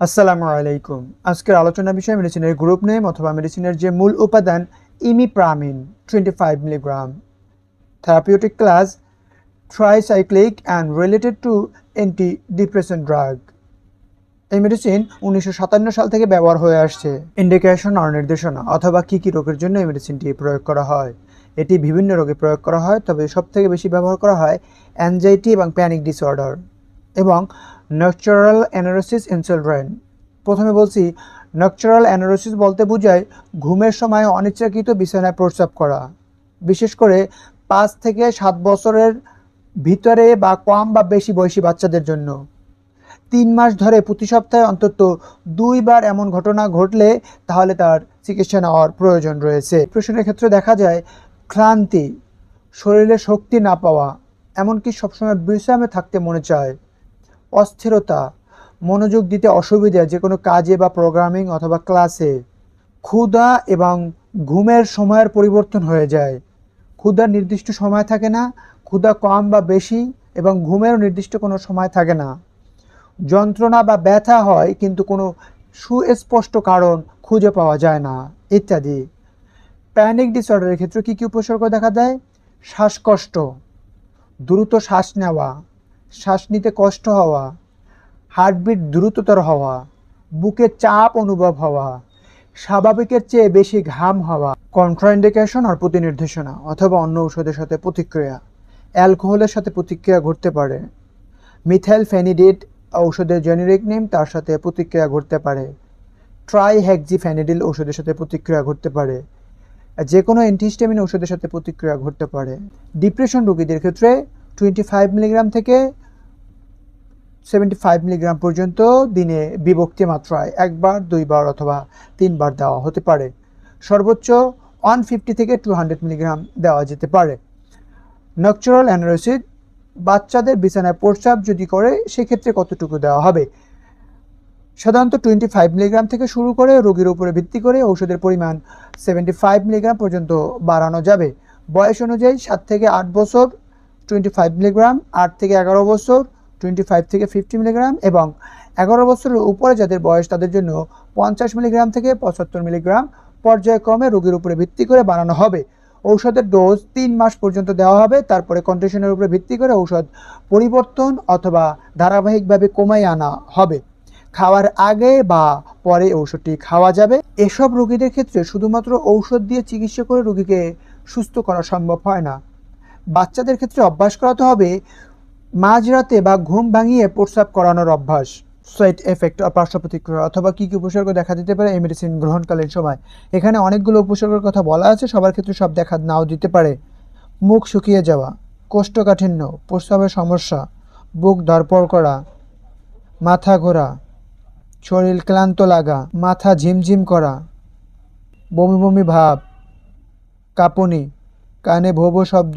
আসসালামু আলাইকুম। আজকের আলোচনা বিষয় মেডিসিনের গ্রুপ নেম অথবা মেডিসিনের যে মূল উপাদান imipramine twenty five milligram therapeutic class tricyclic and related to anti depression drug এই মেডিসিন উনিশশো সাতান্ন সাল থেকে ব্যবহার হয়ে আসছে। ইন্ডিকেশন আর নির্দেশনা অথবা কী কী রোগের জন্য এই মেডিসিনটি প্রয়োগ করা হয়। এটি বিভিন্ন রোগে প্রয়োগ করা হয়, তবে সবথেকে বেশি ব্যবহার করা হয় অ্যাংজাইটি এবং প্যানিক ডিসঅর্ডার এবং নকচারাল অ্যানারোসিস ইন চিলড্রেন প্রথমে বলছি নকচারাল অ্যানারোসিস বলতে বোঝায় ঘুমের সময় অনিচ্ছাকৃত বিছানায় প্রস্রাব করা। বিশেষ করে পাঁচ থেকে সাত বছরের ভিতরে বা কম বা বেশি বয়সী বাচ্চাদের জন্য। তিন মাস ধরে প্রতি সপ্তাহে অন্তত দুইবার এমন ঘটনা ঘটলে তাহলে তার চিকিৎসা নেওয়ার প্রয়োজন রয়েছে। ডিপ্রেশনের ক্ষেত্রে দেখা যায়, ক্লান্তি, শরীরে শক্তি না পাওয়া, এমনকি সবসময় বিশ্রামে থাকতে মনে চায়। অস্থিরতা, মনোযোগ দিতে অসুবিধা যে কোনো কাজে বা প্রোগ্রামিং অথবা ক্লাসে ক্ষুধা এবং ঘুমের সময়ের পরিবর্তন হয়ে যায়। ক্ষুধার নির্দিষ্ট সময় থাকে না, ক্ষুধা কম বা বেশি এবং ঘুমেরও নির্দিষ্ট কোনো সময় থাকে না। যন্ত্রণা বা ব্যথা হয়, কিন্তু কোনো সুস্পষ্ট কারণ খুঁজে পাওয়া যায় না, ইত্যাদি। প্যানিক ডিসঅর্ডারের ক্ষেত্রে কী কী উপসর্গ দেখা দেয়? শ্বাসকষ্ট, দ্রুত শ্বাস নেওয়া শ্বাস নিতে কষ্ট হওয়া হার্টবিট দ্রুততর হওয়া বুকে চাপ অনুভব হওয়া, স্বাভাবিকের চেয়ে বেশি ঘাম হওয়া কন্ট্রাইন্ডিকেশন আর প্রতিনির্দেশনা অথবা অন্য ঔষধের সাথে প্রতিক্রিয়া, অ্যালকোহলের সাথে প্রতিক্রিয়া ঘটতে পারে। মিথাইল ফেনিডিড ঔষধের জেনেরিক নেম তার সাথে প্রতিক্রিয়া ঘটতে পারে। ট্রাইহেক্সিফ্যানিডিল ঔষধের সাথে প্রতিক্রিয়া ঘটতে পারে। যে কোনো অ্যান্টিহিস্টামিন ঔষধের সাথে প্রতিক্রিয়া ঘটতে পারে। ডিপ্রেশন রোগীদের ক্ষেত্রে টোয়েন্টি ফাইভ মিলিগ্রাম থেকে সেভেন্টি ফাইভ মিলিগ্রাম পর্যন্ত দিনে বিভক্তি মাত্রায় একবার, দুইবার অথবা তিনবার দেওয়া হতে পারে। সর্বোচ্চ ওয়ান ফিফটি থেকে টু হান্ড্রেড মিলিগ্রাম দেওয়া যেতে পারে। নকচুরাল অ্যানারোসিড বাচ্চাদের বিছানায় প্রস্রাব যদি করে, সেক্ষেত্রে কতটুকু দেওয়া হবে? সাধারণত টোয়েন্টি ফাইভ মিলিগ্রাম থেকে শুরু করে রোগীর উপরে ভিত্তি করে ঔষধের পরিমাণ সেভেন্টি ফাইভ মিলিগ্রাম পর্যন্ত বাড়ানো যাবে। বয়স অনুযায়ী সাত থেকে আট বছর, টোয়েন্টি ফাইভ মিলিগ্রাম, আট থেকে এগারো বছর টোয়েন্টি ফাইভ থেকে ফিফটি মিলিগ্রাম এবং এগারো বছরের উপরে যাদের বয়স তাদের জন্য পঞ্চাশ মিলিগ্রাম থেকে পঁচাত্তর মিলিগ্রাম পর্যায়ক্রমে রোগীর উপরে ভিত্তি করে বানানো হবে। ঔষধের ডোজ তিন মাস পর্যন্ত দেওয়া হবে, তারপরে কন্ডিশনের উপরে ভিত্তি করে ঔষধ পরিবর্তন অথবা ধারাবাহিকভাবে কমাই আনা হবে। খাওয়ার আগে বা পরে ঔষধটি খাওয়া যাবে। এসব রোগীদের ক্ষেত্রে শুধুমাত্র ঔষধ দিয়ে চিকিৎসা করে রোগীকে সুস্থ করা সম্ভব হয় না। বাচ্চাদের ক্ষেত্রে অভ্যাস করাতে হবে মাঝরাতে বা ঘুম ভাঙিয়ে প্রস্রাব করানোর অভ্যাস সাইড এফেক্ট পার্শ্ব প্রতিক্রিয়া অথবা কী কী উপসর্গ দেখা দিতে পারে এই মেডিসিন গ্রহণকালীন সময়। এখানে অনেকগুলো উপসর্গের কথা বলা আছে, সবার ক্ষেত্রে সব দেখা নাও দিতে পারে। মুখ শুকিয়ে যাওয়া, কোষ্ঠকাঠিন্য প্রস্রাবের সমস্যা, বুক ধরপড় করা, মাথা ঘোরা, শরীর ক্লান্ত লাগা, মাথা ঝিমঝিম করা, বমি বমি ভাব, কাঁপুনি, কানে ভোবো শব্দ।